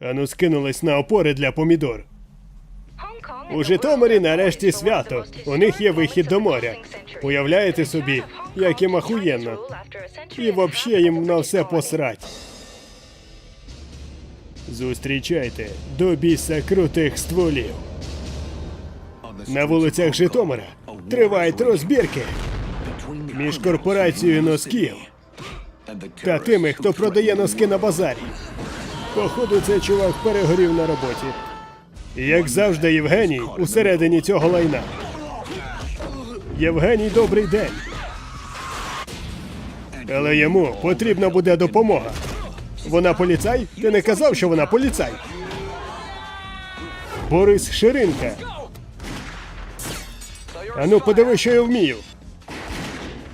Ану скинулись на опори для помідор. У Житомирі нарешті свято. У них є вихід до моря. Уявляєте собі, як їм ахуєнно. І взагалі їм на все посрать. Зустрічайте до біса крутих стволів. На вулицях Житомира тривають розбірки між корпорацією носків та тими, хто продає носки на базарі. Походу, цей чувак перегорів на роботі. Як завжди, Євгеній усередині цього лайна. Євгеній, добрий день. Але йому потрібна буде допомога. Вона поліцай? Ти не казав, що вона поліцай. Борис Ширинка. Ану, подиви, що я вмію.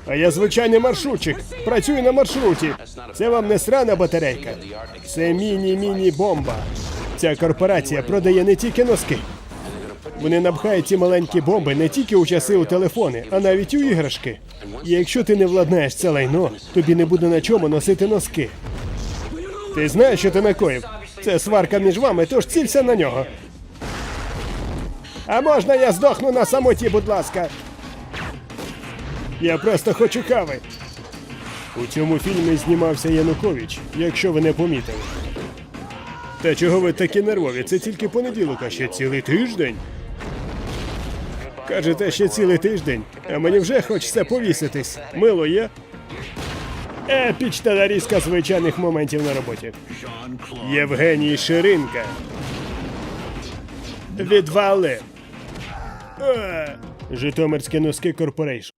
А я звичайний маршрутчик. Працюю на маршруті. Це вам не срана батарейка. Це міні-міні-бомба. Ця корпорація продає не тільки носки. Вони напхають ці маленькі бомби не тільки у часи у телефони, а навіть у іграшки. І якщо ти не владнаєш це лайно, тобі не буде на чому носити носки. Ти знаєш, що ти накоїв? Це сварка між вами, тож цілься на нього. А можна я здохну на самоті, будь ласка? Я просто хочу кави. У цьому фільмі знімався Янукович, якщо ви не помітили. Та чого ви такі нервові? Це тільки понеділок, а ще цілий тиждень. Кажете, ще цілий тиждень, а мені вже хочеться повіситись. Мило є? Епічна нарізка звичайних моментів на роботі. Євгеній Ширинка. Відвали. Е, Житомирські носки Корпорейшн.